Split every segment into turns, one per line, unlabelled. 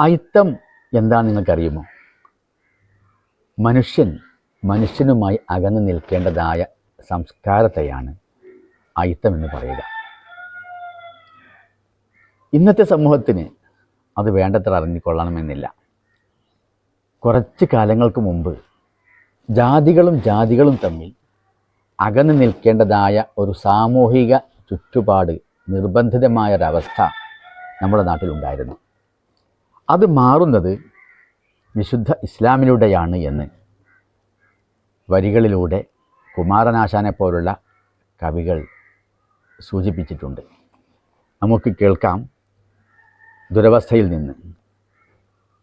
അയിത്തം എന്താണെന്ന് നിങ്ങൾക്കറിയുമോ? മനുഷ്യൻ മനുഷ്യനുമായി അകന്നു നിൽക്കേണ്ടതായ സംസ്കാരത്തെയാണ് അയിത്തം എന്ന് പറയുക. ഇന്നത്തെ സമൂഹത്തിന് അത് വേണ്ടത്ര അറിഞ്ഞുകൊള്ളണമെന്നില്ല. കുറച്ച് കാലങ്ങൾക്ക് മുമ്പ് ജാതികളും ജാതികളും തമ്മിൽ അകന്നു നിൽക്കേണ്ടതായ ഒരു സാമൂഹിക ചുറ്റുപാട് നിർബന്ധിതമായൊരവസ്ഥ നമ്മുടെ നാട്ടിലുണ്ടായിരുന്നു. അത് മാറുന്നത് വിശുദ്ധ ഇസ്ലാമിലൂടെയാണ് എന്ന്. വരികളിലൂടെ കുമാരനാശാനെ പോലുള്ള കവികൾ സൂചിപ്പിച്ചിട്ടുണ്ട്. നമുക്ക് കേൾക്കാം ദുരവസ്ഥയിൽ നിന്ന്.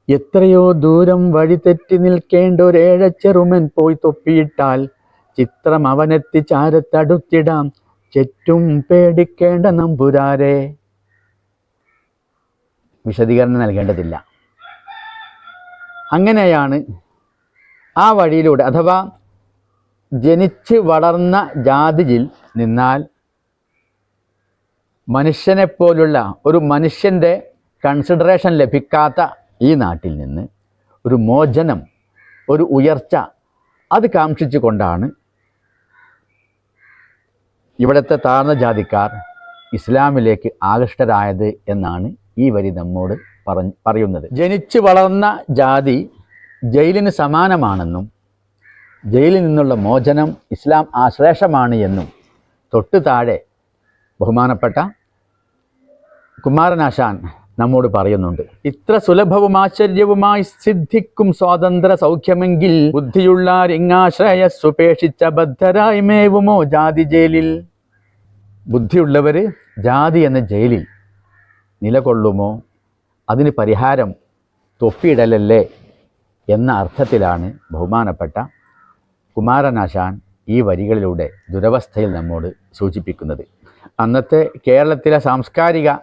എത്രയോ ദൂരം വഴി തെറ്റി നിൽക്കേണ്ട ഒരേഴച്ചെറുമൻ പോയി തൊപ്പിയിട്ടാൽ ചിത്രം അവനെത്തി ചാരത്തടുത്തിടാം ചെറ്റും പേടിക്കേണ്ട നമ്പുരാരെ. വിശദീകരണം നൽകേണ്ടതില്ല. അങ്ങനെയാണ് ആ വഴിയിലൂടെ അഥവാ ജനിച്ച് വളർന്ന ജാതിയിൽ നിന്നാൽ മനുഷ്യനെപ്പോലുള്ള ഒരു മനുഷ്യന്റെ കൺസിഡറേഷൻ ലഭിക്കാത്ത ഈ നാട്ടിൽ നിന്ന് ഒരു മോചനം ഒരു ഉയർച്ച അത് കാക്ഷിച്ചുകൊണ്ടാണ് ഇവിടുത്തെ താഴ്ന്ന ജാതിക്കാർ ഇസ്ലാമിലേക്ക് ആകൃഷ്ടരായത് എന്നാണ് ഈ വരി നമ്മോട് പറഞ്ഞ് പറയുന്നത്. ജനിച്ചു വളർന്ന ജാതി ജയിലിന് സമാനമാണെന്നും ജയിലിൽ നിന്നുള്ള മോചനം ഇസ്ലാം ആശ്ലേഷമാണ് എന്നും തൊട്ടു താഴെ ബഹുമാനപ്പെട്ട കുമാരനാശാൻ നമ്മോട് പറയുന്നുണ്ട്. ഇത്ര സുലഭവും ആശ്ചര്യവുമായി സിദ്ധിക്കും സ്വാതന്ത്ര്യ സൗഖ്യമെങ്കിൽ ബുദ്ധിയുള്ള റിങ്ങാശ്രയസ് ഉപേക്ഷിച്ച ബദ്ധരായി മേവുമോ ജാതി ജയിലിൽ? ബുദ്ധിയുള്ളവർ ജാതി എന്ന ജയിലിൽ നിലകൊള്ളുമോ? അതിന് പരിഹാരം തൊപ്പിയിടലല്ലേ എന്ന അർത്ഥത്തിലാണ് ബഹുമാനപ്പെട്ട കുമാരനാശാൻ ഈ വരികളിലൂടെ ദുരവസ്ഥയിൽ നമ്മോട് സൂചിപ്പിക്കുന്നത്. അന്നത്തെ കേരളത്തിലെ സാംസ്കാരിക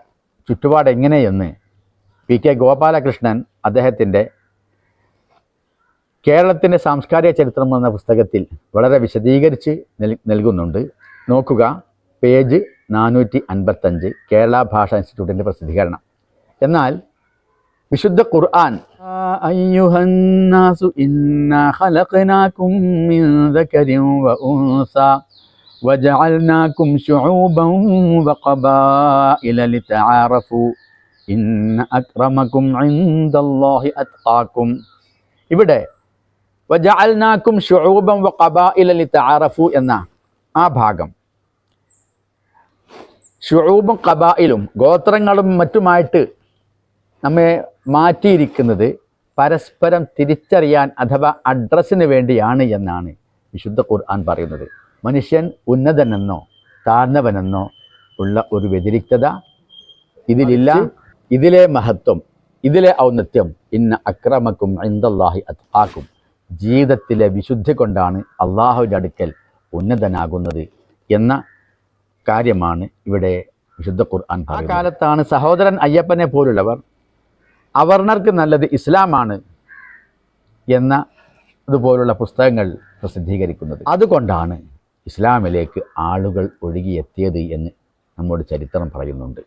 ചുറ്റുപാട് എങ്ങനെയെന്ന് പി കെ ഗോപാലകൃഷ്ണൻ അദ്ദേഹത്തിന്റെ കേരളത്തിന്റെ സാംസ്കാരിക ചരിത്രം എന്ന പുസ്തകത്തിൽ വളരെ വിശദീകരിച്ച് നൽ നൽകുന്നുണ്ട്. നോക്കുക. പേജ് നാനൂറ്റി അൻപത്തഞ്ച് കേരള ഭാഷാ ഇൻസ്റ്റിറ്റ്യൂട്ടിൻ്റെ പ്രസിദ്ധീകരണം എന്നാൽ വിശുദ്ധ ഖുർആൻ അയ്യുഹന്നാസു ഇന്നാ ഖലഖനാകും മിൻ ദക്കരിൻ വ ഉൻസ وجعلناكم شعوبا وقبائل لتعارفوا إن أكرمكم عند الله أتقاكم ഇവിടെ വജഅൽനാക്കും ഷുഊബൻ വ ഖബായില ലിതആറഫു എന്ന ആ ഭാഗം ഷുഊബും കബായിലും ഗോത്രങ്ങളും മറ്റുമായിട്ട് നമ്മെ മാറ്റിയിരിക്കുന്നത് പരസ്പരം തിരിച്ചറിയാൻ അഥവാ അഡ്രസ്സിന് വേണ്ടിയാണ് എന്നാണ് വിശുദ്ധ ഖുർആൻ പറയുന്നത്. മനുഷ്യൻ ഉന്നതനെന്നോ താഴ്ന്നവനെന്നോ ഉള്ള ഒരു വ്യതിരിക്തത ഇതിലില്ല. ഇതിലെ മഹത്വം ഇതിലെ ഔന്നത്യം ഇന്ന അക്രമക്കും ഇന്ദല്ലാഹി അത്താക്കും ജീവിതത്തിലെ വിശുദ്ധി കൊണ്ടാണ് അള്ളാഹുവിന്റെ അടുക്കൽ ഉന്നതനാകുന്നത് എന്ന കാര്യമാണ് ഇവിടെ വിശുദ്ധ ഖുർആൻ ആ കാലത്താണ് സഹോദരൻ അയ്യപ്പനെ പോലുള്ളവർ അവർണർക്ക് നല്ലത് ഇസ്ലാമാണ് എന്ന അതുപോലുള്ള പുസ്തകങ്ങൾ പ്രസിദ്ധീകരിക്കുന്നത്. അതുകൊണ്ടാണ് ഇസ്ലാമിലേക്ക് ആളുകൾ ഒഴുകിയെത്തിയത് എന്ന് നമ്മുടെ ചരിത്രം പറയുന്നുണ്ട്.